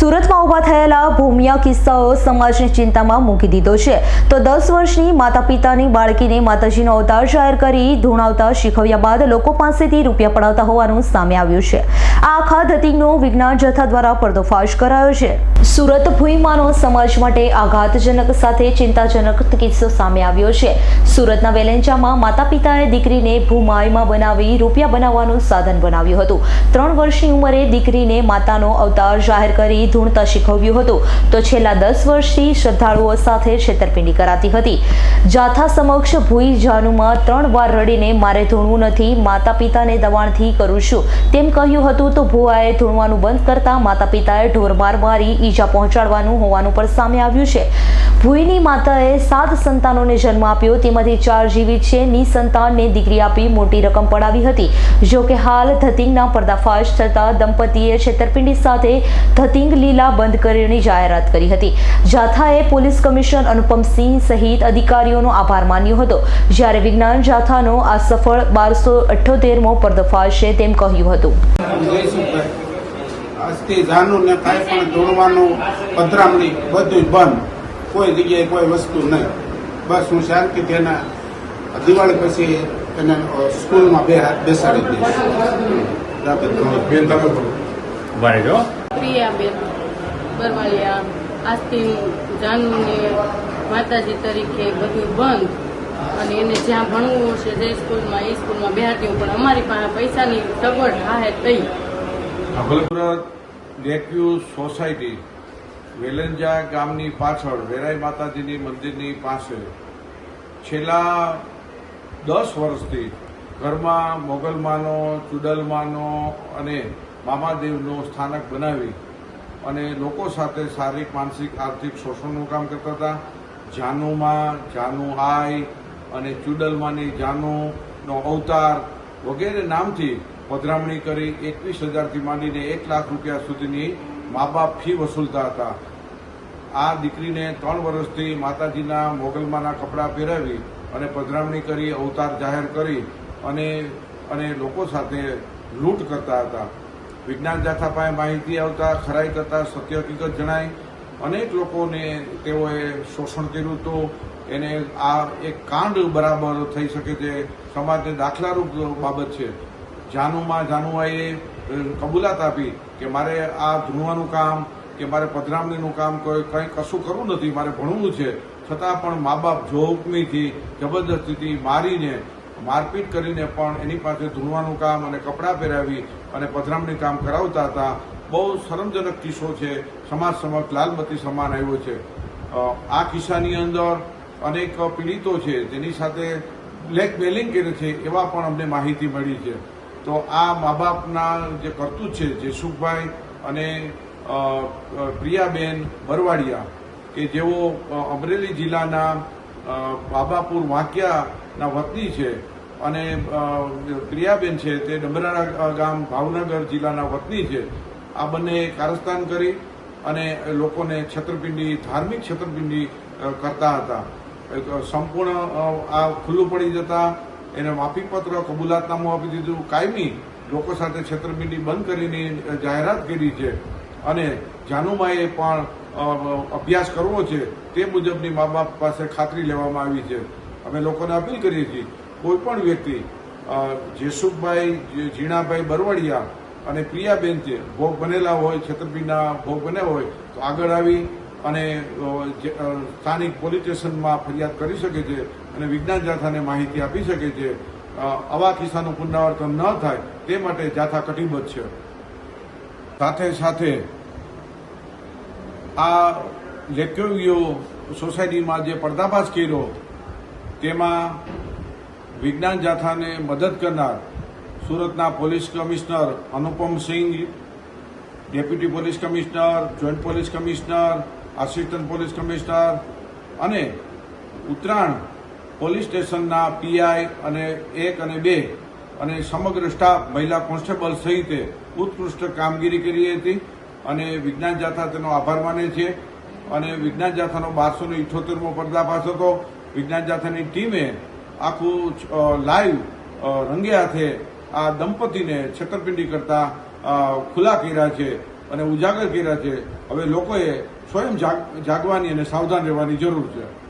સુરતમાં ઊભા થયેલા ભૂમિયા કિસ્સાઓ સમાજને ચિંતામાં મૂકી દીધો છે. તો દસ વર્ષની માતા પિતાની બાળકીને માતાજીનો અવતાર જાહેર કરી ધૂણાવતા શીખવ્યા બાદ લોકો પાસેથી રૂપિયા પડાવતા હોવાનું સામે આવ્યું છે. આ આખા ધતિંગનો વિજ્ઞાન જથ્થા દ્વારા પર્દોફાશ કરાયો છે. સુરત ભૂઈમાનો સમાજ માટે આઘાતજનક સાથે ચિંતાજનક કિસ્સો સામે આવ્યો છે. સુરતના વેલેન્ચામાં માતા પિતાએ દીકરીને ભૂમાયમાં બનાવી રૂપિયા બનાવવાનું સાધન બનાવ્યું હતું. ત્રણ વર્ષની ઉંમરે દીકરીને માતાનો અવતાર જાહેર કરી ધૂણતા શીખવ્યું હતું. તો છેલ્લા દસ વર્ષથી શ્રદ્ધાળુઓ સાથે છેતરપિંડી કરાતી હતી. જાથા સમક્ષ ભૂઈ જાનુમાં ત્રણ વાર રડીને મારે ધૂણવું નથી માતા પિતાને દબાણથી કરું છું. તેમ કહ્યું હતું તો ભુવાએ ધૂણવાનું બંધ કરતા માતા પિતાએ ઢોરમાર મારી ઈજા પહોંચાડવાનું હોવાનું પણ સામે આવ્યું છે. ભૂઈની માતાએ સાત સંતાનોને જન્મ આપ્યો. તેમાંથી ચાર જીવિત છે. નિસંતાનને દીકરી આપી મોટી રકમ પડાવી હતી. જો કે હાલ ધતિંગના પર્દાફાશ થતા દંપતીએ છેતરપિંડી સાથે ધતિંગ લીલા બંધ કરવાની જાહેરાત કરી હતી. જાથાએ પોલીસ કમિશનર અનુપમસિંહ સહિત અધિકારીઓનો આભાર માન્યો હતો. જ્યારે વિજ્ઞાન જાથાનો આ સફળ બારસો અઠ્યોતેરમો પર્દાફાશ છે તેમ કહ્યું હતું. આજથી જાનું ને કાંઈ પણ જોડવાનું, પધરામણી બધું બંધ. કોઈ જગ્યાએ કોઈ વસ્તુ નહીં. બસ હું શાંતિથી એના દિવાળી પછી એને સ્કૂલમાં બે હાથ બેસાડી દઈશ. બેન તમે ભાઈ જો. પ્રિયાબેન બરવાળિયા આજથી જાનુને માતાજી તરીકે બધું બંધ. અને એને જ્યાં ભણવું હશે જે સ્કૂલમાં એ સ્કૂલમાં બેહાડ્યું પણ અમારી પાસે પૈસાની સગવડ હાહે થઈ. સુરત લેકવ્યુ સોસાયટી વેલંજા ગામની પાછળ વેરાઈ માતાજીની મંદિરની પાસે છેલ્લા દસ વર્ષથી ઘરમાં મોગલમાનો ચુડલમાનો અને મામાદેવનો સ્થાનક બનાવી અને લોકો સાથે શારીરિક, માનસિક, આર્થિક શોષણનું કામ કરતા હતા. જાનુમાં જાનુ આઈ અને ચુડલમાની જાનુનો અવતાર વગેરે નામથી પધરામણી કરી એકવીસ હજારથી માંડીને એક લાખ રૂપિયા સુધીની મા બાપ ફી વસૂલતા હતા. આ દીકરીને ત્રણ વર્ષથી માતાજીના મોગલમાના કપડાં પહેરાવી અને પધરામણી કરી, અવતાર જાહેર કરી અને અને લોકો સાથે લૂંટ કરતા હતા. વિજ્ઞાન જાથા પાસે માહિતી આવતા, ખરાઈ કરતા સત્ય હકીકત જણાય અનેક લોકોને તેઓએ શોષણ કર્યું હતું એને આ એક કાંડ બરાબર થઈ શકે છે. સમાજને દાખલારૂપ બાબત છે. જાનુમાં જાનુઆએ કબૂલાત આપી કે મારે આ ધૂણવાનું કામ કે મારે પધરામણીનું કામ કોઈ કશું કરવું નથી, મારે ભણવું છે. છતાં પણ મા બાપ જોહુકમીથી જબરદસ્તીથી મારીને મારપીટ કરીને પણ એની પાસે ધૂણવાનું કામ અને કપડાં પહેરાવી અને પધરામણી કામ કરાવતા હતા, બહુ શરમજનક કિસ્સો છે. સમાજ સમક્ષ લાલબત્તી સમાન આવ્યો છે. આ કિસ્સાની અંદર અનેક પીડિતો છે, જેની સાથે બ્લેકમેલિંગ કરે છે, એવા પણ અમને માહિતી મળી છે. તો આ મા બાપના જે કરતૂત છે, જેસુખભાઈ અને પ્રિયાબેન બરવાડિયા કે જેઓ અમરેલી જિલ્લાના બાબાપુર વાંકિયાના વતની છે અને પ્રિયાબેન છે તે ડમરાણા ગામ ભાવનગર જિલ્લાના વતની છે. આ બંને કારસ્તાન કરી અને લોકોને છેતરપિંડી, ધાર્મિક છેતરપિંડી કરતા હતા. સંપૂર્ણ આ ખુલ્લું પડી જતા એને માફીપત્ર કબૂલાતનામું આપી દીધું. કાયમી લોકો સાથે છેતરપિંડી બંધ કરીને જાહેરાત કરી છે. અને જાનુમાએ પણ અભ્યાસ કરવો છે તે મુજબની મા બાપ પાસે ખાતરી લેવામાં આવી છે. અમે લોકોને અપીલ કરીએ છીએ, કોઈ પણ વ્યક્તિ જેસુખભાઈ ઝીણાભાઈ બરવડિયા અને પ્રિયાબેન છે ભોગ બનેલા હોય, છેતરપિંડીના ભોગ બન્યા હોય, તો આગળ આવી અને સ્થાનિક પોલીસ સ્ટેશનમાં ફરિયાદ કરી શકે છે અને વિજ્ઞાન જાથાને માહિતી આપી શકે છે. આવા કિસ્સાનું પુનરાવર્તન ન થાય તે માટે જાથા કટિબદ્ધ છે. સાથે સાથે આ લેકવ્યુ સોસાયટીમાં જે પર્દાફાશ કર્યો, તેમાં વિજ્ઞાન જાથાને મદદ કરનાર સુરતના police commissioner Anupam Singh deputy police commissioner, joint police commissioner, assistant police commissioner અને ઉત્તરાયણ પોલીસ સ્ટેશનના પીઆઈ અને એક અને બે અને સમગ્ર સ્ટાફ મહિલા કોન્સ્ટેબલ સહિતે ઉત્કૃષ્ટ કામગીરી કરી હતી અને વિજ્ઞાન જાથા તેનો આભાર માને છે. અને વિજ્ઞાન જાથાનો બારસો ને ઇઠોતેરમો પર્દાફાશ હતો. વિજ્ઞાન જાથાની ટીમે આખું લાઈવ રંગે હાથે આ દંપતીને છેતરપિંડી કરતા ખુલ્લા કર્યા છે અને ઉજાગર કર્યા છે. હવે લોકોએ સ્વયં જાગ- જાગવાની અને સાવધાન રહેવાની જરૂર છે.